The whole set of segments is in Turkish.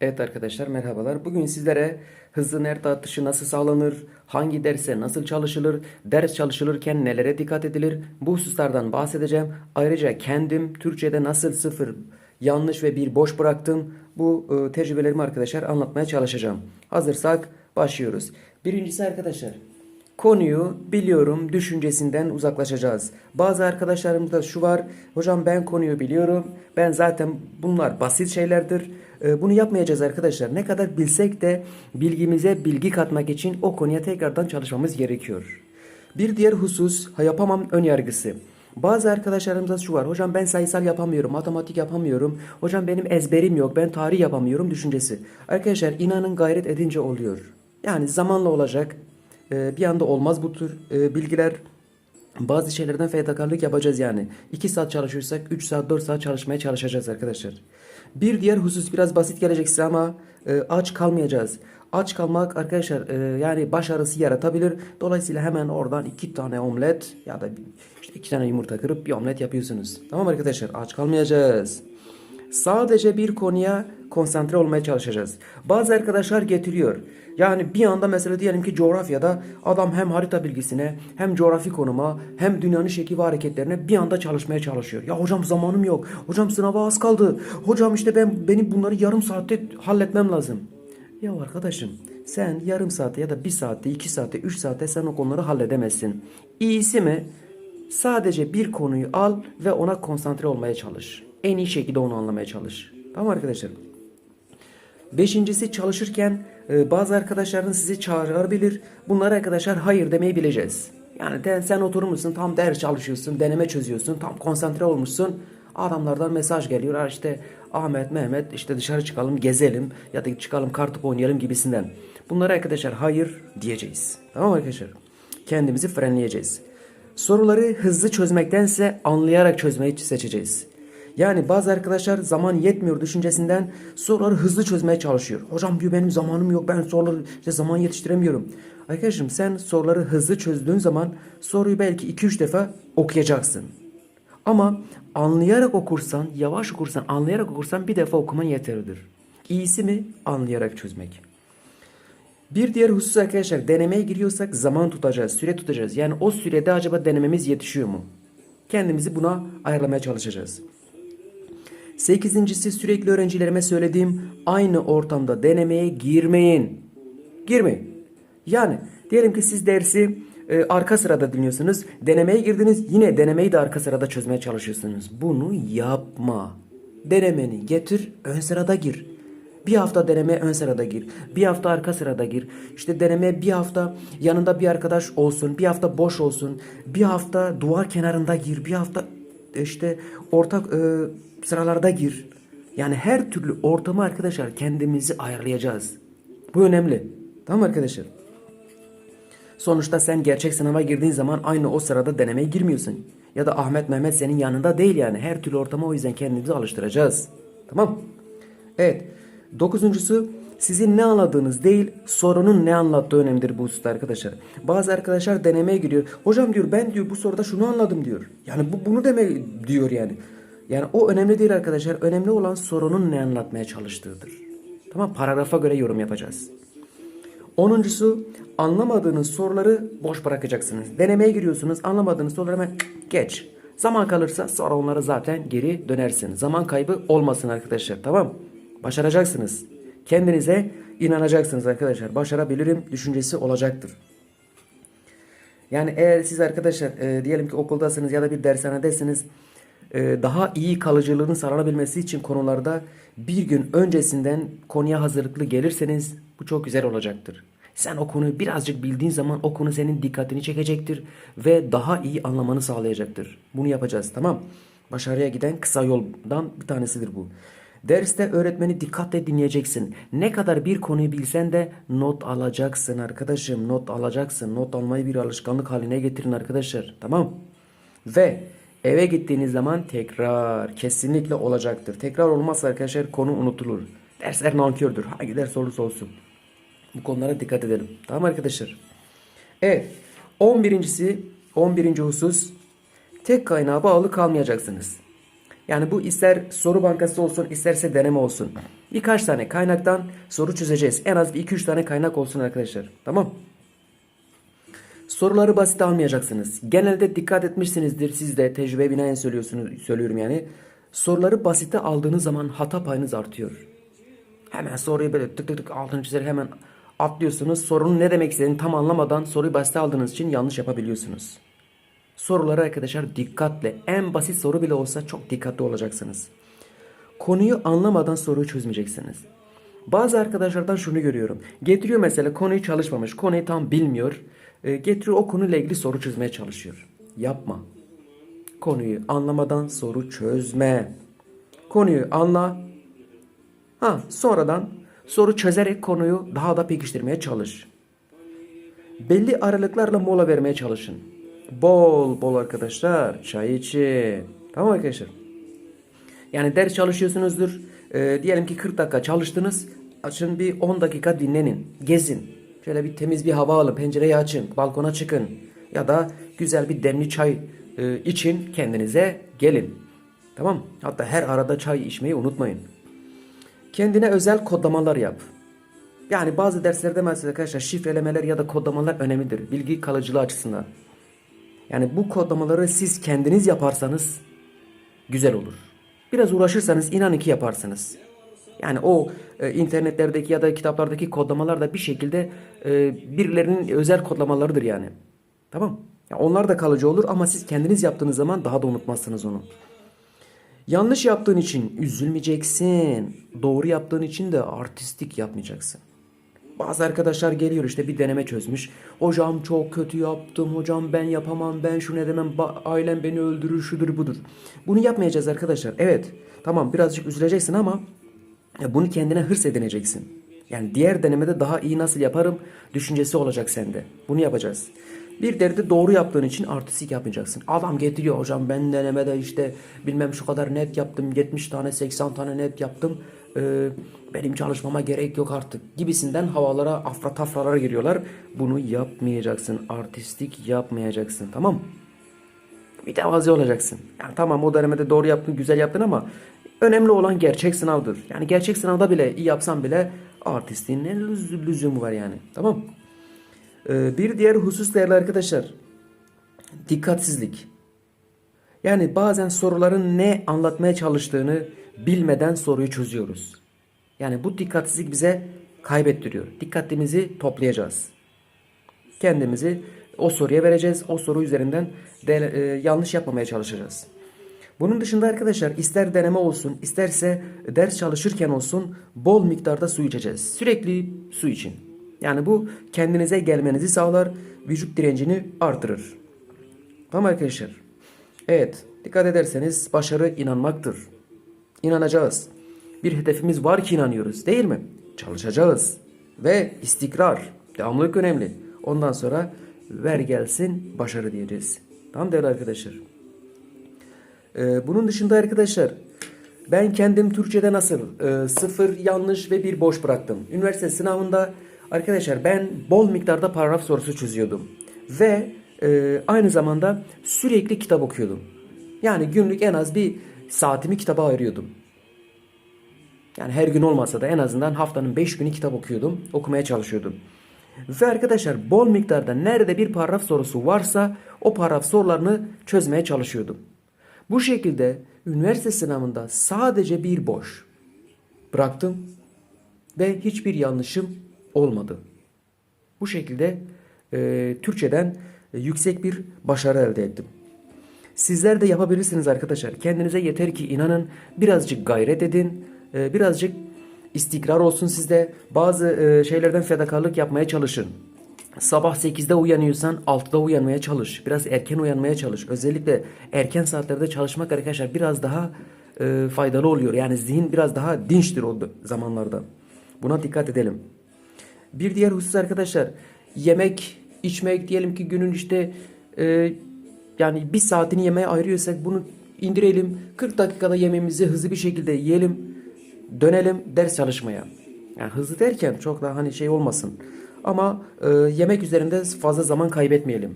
Evet arkadaşlar merhabalar. Bugün sizlere hızlı not artışı nasıl sağlanır, hangi derse nasıl çalışılır, ders çalışılırken nelere dikkat edilir bu hususlardan bahsedeceğim. Ayrıca kendim Türkçe'de nasıl sıfır, yanlış ve bir boş bıraktım bu e, tecrübelerimi arkadaşlar anlatmaya çalışacağım. Hazırsak başlıyoruz. Birincisi arkadaşlar Konuyu biliyorum düşüncesinden uzaklaşacağız. Bazı arkadaşlarımda şu var. Hocam ben konuyu biliyorum. Ben zaten bunlar basit şeylerdir. Ee, Bunu yapmayacağız arkadaşlar. Ne kadar bilsek de bilgimize bilgi katmak için o konuya tekrardan çalışmamız gerekiyor. Bir diğer husus yapamam ön yargısı. Bazı arkadaşlarımızda şu var. Hocam ben sayısal yapamıyorum, matematik yapamıyorum. Hocam benim ezberim yok, ben tarih yapamıyorum düşüncesi. Arkadaşlar inanın gayret edince oluyor. Yani zamanla olacak. Ee, bir anda olmaz bu tür e, bilgiler. Bazı şeylerden fedakarlık yapacağız yani. 2 saat çalışırsak 3 saat 4 saat çalışmaya çalışacağız arkadaşlar. Bir diğer husus biraz basit gelecek size ama e, aç kalmayacağız. Aç kalmak arkadaşlar e, yani başarısı yaratabilir. Dolayısıyla hemen oradan iki tane omlet ya da işte iki tane yumurta kırıp bir omlet yapıyorsunuz. Tamam arkadaşlar aç kalmayacağız. Sadece bir konuya konsantre olmaya çalışacağız. Bazı arkadaşlar getiriyor. Yani bir anda mesela diyelim ki coğrafyada adam hem harita bilgisine hem coğrafi konuma hem dünyanın şekli ve hareketlerine bir anda çalışmaya çalışıyor. Ya hocam zamanım yok. Hocam sınava az kaldı. Hocam işte ben benim bunları yarım saatte halletmem lazım. Ya arkadaşım sen yarım saatte ya da bir saatte, iki saatte, üç saatte sen o konuları halledemezsin. İyisi mi? Sadece bir konuyu al ve ona konsantre olmaya çalış. En iyi şekilde onu anlamaya çalış. Tamam arkadaşlar. Beşincisi çalışırken e, bazı arkadaşların sizi çağırabilir. Bunlara arkadaşlar hayır demeyi bileceğiz. Yani de, sen oturmuşsun tam ders çalışıyorsun, deneme çözüyorsun, tam konsantre olmuşsun. Adamlardan mesaj geliyor. İşte Ahmet, Mehmet işte dışarı çıkalım, gezelim ya da çıkalım kartop oynayalım gibisinden. Bunlara arkadaşlar hayır diyeceğiz. Tamam arkadaşlar? Kendimizi frenleyeceğiz. Soruları hızlı çözmektense anlayarak çözmeyi seçeceğiz. Yani bazı arkadaşlar zaman yetmiyor düşüncesinden soruları hızlı çözmeye çalışıyor. Hocam diyor benim zamanım yok ben soruları işte zaman yetiştiremiyorum. Arkadaşım sen soruları hızlı çözdüğün zaman soruyu belki 2-3 defa okuyacaksın. Ama anlayarak okursan, yavaş okursan, anlayarak okursan bir defa okuman yeterlidir. İyisi mi? Anlayarak çözmek. Bir diğer husus arkadaşlar denemeye giriyorsak zaman tutacağız, süre tutacağız. Yani o sürede acaba denememiz yetişiyor mu? Kendimizi buna ayarlamaya çalışacağız. Sekizincisi sürekli öğrencilerime söylediğim aynı ortamda denemeye girmeyin. Girmeyin. Yani diyelim ki siz dersi e, arka sırada dinliyorsunuz. Denemeye girdiniz yine denemeyi de arka sırada çözmeye çalışıyorsunuz. Bunu yapma. Denemeni getir ön sırada gir. Bir hafta deneme ön sırada gir. Bir hafta arka sırada gir. İşte deneme bir hafta yanında bir arkadaş olsun. Bir hafta boş olsun. Bir hafta duvar kenarında gir. Bir hafta işte ortak e, sıralarda gir. Yani her türlü ortamı arkadaşlar kendimizi ayarlayacağız. Bu önemli. Tamam mı arkadaşlar? Sonuçta sen gerçek sınava girdiğin zaman aynı o sırada denemeye girmiyorsun. Ya da Ahmet Mehmet senin yanında değil yani. Her türlü ortama o yüzden kendimizi alıştıracağız. Tamam. Evet. Dokuzuncusu sizin ne anladığınız değil sorunun ne anlattığı önemlidir bu hususta arkadaşlar. Bazı arkadaşlar denemeye giriyor. Hocam diyor ben diyor bu soruda şunu anladım diyor. Yani bu bunu demek diyor yani. Yani o önemli değil arkadaşlar. Önemli olan sorunun ne anlatmaya çalıştığıdır. Tamam paragrafa göre yorum yapacağız. Onuncusu anlamadığınız soruları boş bırakacaksınız. Denemeye giriyorsunuz anlamadığınız soruları hemen geç. Zaman kalırsa sonra onları zaten geri dönersin. Zaman kaybı olmasın arkadaşlar tamam Başaracaksınız. Kendinize inanacaksınız arkadaşlar. Başarabilirim düşüncesi olacaktır. Yani eğer siz arkadaşlar e, diyelim ki okuldasınız ya da bir dershanedesiniz e, daha iyi kalıcılığının sağlanabilmesi için konularda bir gün öncesinden konuya hazırlıklı gelirseniz bu çok güzel olacaktır. Sen o konuyu birazcık bildiğin zaman o konu senin dikkatini çekecektir ve daha iyi anlamanı sağlayacaktır. Bunu yapacağız tamam. Başarıya giden kısa yoldan bir tanesidir bu. Derste öğretmeni dikkatle dinleyeceksin. Ne kadar bir konuyu bilsen de not alacaksın arkadaşım. Not alacaksın. Not almayı bir alışkanlık haline getirin arkadaşlar. Tamam. Ve eve gittiğiniz zaman tekrar kesinlikle olacaktır. Tekrar olmazsa arkadaşlar konu unutulur. Dersler nankördür. Hangi ders olursa olsun. Bu konulara dikkat edelim. Tamam arkadaşlar. Evet. 11.si 11. husus tek kaynağa bağlı kalmayacaksınız. Yani bu ister soru bankası olsun isterse deneme olsun. Birkaç tane kaynaktan soru çözeceğiz. En az bir 2-3 tane kaynak olsun arkadaşlar. Tamam. Soruları basit almayacaksınız. Genelde dikkat etmişsinizdir. Siz de tecrübe binaen söylüyorsunuz, söylüyorum yani. Soruları basite aldığınız zaman hata payınız artıyor. Hemen soruyu böyle tık tık tık altını çizerek hemen atlıyorsunuz. Sorunun ne demek istediğini tam anlamadan soruyu basite aldığınız için yanlış yapabiliyorsunuz. Soruları arkadaşlar dikkatle en basit soru bile olsa çok dikkatli olacaksınız. Konuyu anlamadan soruyu çözmeyeceksiniz. Bazı arkadaşlardan şunu görüyorum. Getiriyor mesela konuyu çalışmamış, konuyu tam bilmiyor. E, getiriyor o konuyla ilgili soru çözmeye çalışıyor. Yapma. Konuyu anlamadan soru çözme. Konuyu anla. Ha sonradan soru çözerek konuyu daha da pekiştirmeye çalış. Belli aralıklarla mola vermeye çalışın. Bol bol arkadaşlar çay için. Tamam arkadaşlar. Yani ders çalışıyorsunuzdur. Ee, diyelim ki 40 dakika çalıştınız. Açın bir 10 dakika dinlenin. Gezin. Şöyle bir temiz bir hava alın. Pencereyi açın. Balkona çıkın. Ya da güzel bir demli çay e, için kendinize gelin. Tamam. Hatta her arada çay içmeyi unutmayın. Kendine özel kodlamalar yap. Yani bazı derslerde mesela arkadaşlar şifrelemeler ya da kodlamalar önemlidir. Bilgi kalıcılığı açısından. Yani bu kodlamaları siz kendiniz yaparsanız güzel olur. Biraz uğraşırsanız inanın ki yaparsınız. Yani o e, internetlerdeki ya da kitaplardaki kodlamalar da bir şekilde e, birilerinin özel kodlamalarıdır yani. Tamam. Ya onlar da kalıcı olur ama siz kendiniz yaptığınız zaman daha da unutmazsınız onu. Yanlış yaptığın için üzülmeyeceksin. Doğru yaptığın için de artistik yapmayacaksın. Bazı arkadaşlar geliyor işte bir deneme çözmüş. Hocam çok kötü yaptım. Hocam ben yapamam. Ben şunu edemem. Ba- ailem beni öldürür. Şudur budur. Bunu yapmayacağız arkadaşlar. Evet. Tamam birazcık üzüleceksin ama ya bunu kendine hırs edineceksin. Yani diğer denemede daha iyi nasıl yaparım düşüncesi olacak sende. Bunu yapacağız. Bir derdi doğru yaptığın için artistik yapmayacaksın. Adam getiriyor hocam ben denemede işte bilmem şu kadar net yaptım. 70 tane 80 tane net yaptım. Ee, benim çalışmama gerek yok artık gibisinden havalara afra tafralara giriyorlar. Bunu yapmayacaksın. Artistik yapmayacaksın tamam mütevazi olacaksın. Yani tamam o denemede doğru yaptın, güzel yaptın ama önemli olan gerçek sınavdır. Yani gerçek sınavda bile iyi yapsan bile artistliğin ne lüz- lüzumu var yani. Tamam Ee, bir diğer husus değerli arkadaşlar. Dikkatsizlik. Yani bazen soruların ne anlatmaya çalıştığını bilmeden soruyu çözüyoruz. Yani bu dikkatsizlik bize kaybettiriyor. Dikkatimizi toplayacağız kendimizi o soruya vereceğiz. O soru üzerinden de, e, yanlış yapmamaya çalışacağız. Bunun dışında arkadaşlar ister deneme olsun isterse ders çalışırken olsun bol miktarda su içeceğiz. Sürekli su için. Yani bu kendinize gelmenizi sağlar, vücut direncini artırır. Tamam arkadaşlar. Evet, dikkat ederseniz başarı inanmaktır. İnanacağız. Bir hedefimiz var ki inanıyoruz değil mi? Çalışacağız. Ve istikrar. Devamlılık önemli. Ondan sonra ver gelsin başarı diyeceğiz. Tamam değerli arkadaşlar. Ee, bunun dışında arkadaşlar ben kendim Türkçe'de nasıl e, sıfır yanlış ve bir boş bıraktım. Üniversite sınavında arkadaşlar ben bol miktarda paragraf sorusu çözüyordum. Ve e, aynı zamanda sürekli kitap okuyordum. Yani günlük en az bir saatimi kitaba ayırıyordum. Yani her gün olmasa da en azından haftanın 5 günü kitap okuyordum, okumaya çalışıyordum. Ve arkadaşlar bol miktarda nerede bir paragraf sorusu varsa o paragraf sorularını çözmeye çalışıyordum. Bu şekilde üniversite sınavında sadece bir boş bıraktım ve hiçbir yanlışım olmadı. Bu şekilde e, Türkçeden yüksek bir başarı elde ettim. Sizler de yapabilirsiniz arkadaşlar. Kendinize yeter ki inanın, birazcık gayret edin, e, birazcık istikrar olsun sizde. Bazı e, şeylerden fedakarlık yapmaya çalışın. Sabah 8'de uyanıyorsan 6'da uyanmaya çalış. Biraz erken uyanmaya çalış. Özellikle erken saatlerde çalışmak arkadaşlar biraz daha e, faydalı oluyor. Yani zihin biraz daha dinçtir o zamanlarda. Buna dikkat edelim. Bir diğer husus arkadaşlar yemek içmek diyelim ki günün işte e, yani bir saatini yemeğe ayırıyorsak bunu indirelim 40 dakikada yemeğimizi hızlı bir şekilde yiyelim dönelim ders çalışmaya. Yani hızlı derken çok daha hani şey olmasın ama e, yemek üzerinde fazla zaman kaybetmeyelim.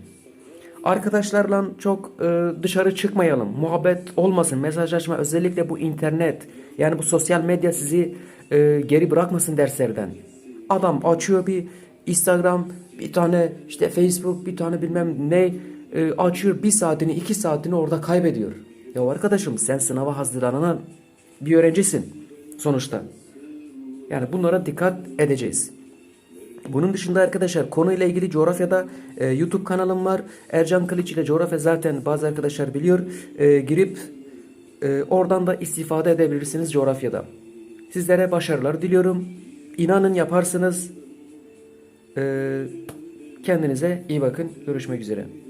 Arkadaşlarla çok e, dışarı çıkmayalım. Muhabbet olmasın. Mesajlaşma özellikle bu internet yani bu sosyal medya sizi e, geri bırakmasın derslerden. Adam açıyor bir Instagram, bir tane işte Facebook, bir tane bilmem ne e, açıyor bir saatini, iki saatini orada kaybediyor. Ya arkadaşım sen sınava hazırlanan bir öğrencisin sonuçta. Yani bunlara dikkat edeceğiz. Bunun dışında arkadaşlar konuyla ilgili coğrafyada e, YouTube kanalım var. Ercan Kılıç ile coğrafya zaten bazı arkadaşlar biliyor. E, girip e, oradan da istifade edebilirsiniz coğrafyada. Sizlere başarılar diliyorum. İnanın yaparsınız. E, kendinize iyi bakın. Görüşmek üzere.